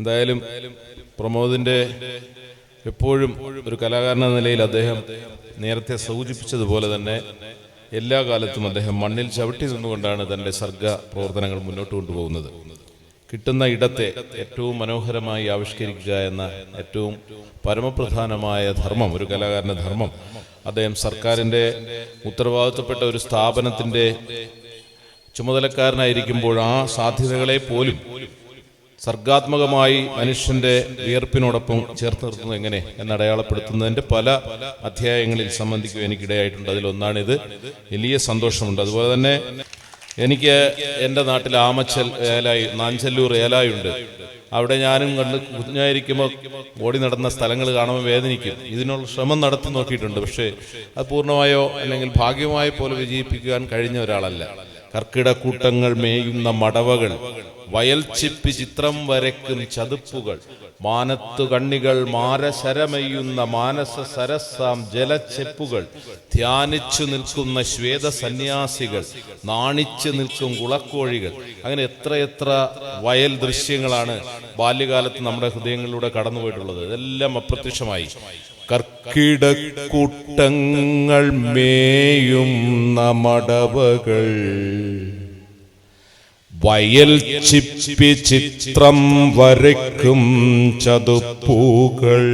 എന്തായാലും പ്രമോദിന്റെ എപ്പോഴും ഒരു കലാകാരൻ എന്ന നിലയിൽ അദ്ദേഹം നേരത്തെ സൂചിപ്പിച്ചതുപോലെ തന്നെ എല്ലാ കാലത്തും അദ്ദേഹം മണ്ണിൽ ചവിട്ടി നിന്നുകൊണ്ടാണ് തന്റെ സർഗ പ്രവർത്തനങ്ങൾ മുന്നോട്ട് കൊണ്ടുപോകുന്നത്. കിട്ടുന്ന ഇടത്തെ ഏറ്റവും മനോഹരമായി ആവിഷ്കരിക്കുക എന്ന ഏറ്റവും പരമപ്രധാനമായ ധർമ്മം ഒരു കലാകാരന്റെ ധർമ്മം. അദ്ദേഹം സർക്കാരിന്റെ ഉത്തരവാദിത്തപ്പെട്ട ഒരു സ്ഥാപനത്തിന്റെ ചുമതലക്കാരനായിരിക്കുമ്പോൾ ആ സാധ്യതകളെ പോലും സർഗാത്മകമായി മനുഷ്യന്റെ വിയർപ്പിനോടൊപ്പം ചേർത്ത് നിർത്തുന്നത് എങ്ങനെ എന്ന് അടയാളപ്പെടുത്തുന്നതിന്റെ പല അധ്യായങ്ങളിൽ സംബന്ധിക്കും എനിക്കിടയായിട്ടുണ്ട്. അതിലൊന്നാണിത്. വലിയ സന്തോഷമുണ്ട്. അതുപോലെ തന്നെ എനിക്ക് എന്റെ നാട്ടിൽ ആമച്ചൽ ഏലായി നാഞ്ചല്ലൂർ ഏലായുണ്ട് അവിടെ ഞാനും കണ്ട് കുഞ്ഞായിരിക്കുമ്പോൾ ഓടി നടന്ന സ്ഥലങ്ങൾ കാണുമ്പോൾ വേദനിക്കും. ഇതിനുള്ള ശ്രമം നടത്തി നോക്കിയിട്ടുണ്ട്. പക്ഷേ അത് പൂർണമായോ അല്ലെങ്കിൽ ഭാഗ്യമായോ പോലെ വിജയിപ്പിക്കാൻ കഴിഞ്ഞ ഒരാളല്ല. കർക്കിടക്കൂട്ടങ്ങൾ മേയുന്ന മടവകൾ വയൽ ചിപ്പി ചിത്രം വരയ്ക്കും ചതുപ്പുകൾ മാനത്തു കണ്ണികൾ മാരശരമെയ്യുന്ന മാനസ സരസാം ജലച്ചെപ്പുകൾ ധ്യാനിച്ചു നിൽക്കുന്ന ശ്വേത സന്യാസികൾ നാണിച്ചു നിൽക്കും കുളക്കോഴികൾ. അങ്ങനെ എത്രയെത്ര വയൽ ദൃശ്യങ്ങളാണ് ബാല്യകാലത്ത് നമ്മുടെ ഹൃദയങ്ങളിലൂടെ കടന്നുപോയിട്ടുള്ളത്. ഇതെല്ലാം അപ്രത്യക്ഷമായി. കർക്കിടക്കൂട്ടങ്ങൾ മേയും മടവകൾ വയൽ ചിപ്പി ചിത്രം വരയ്ക്കും ചതുപ്പൂകൾ.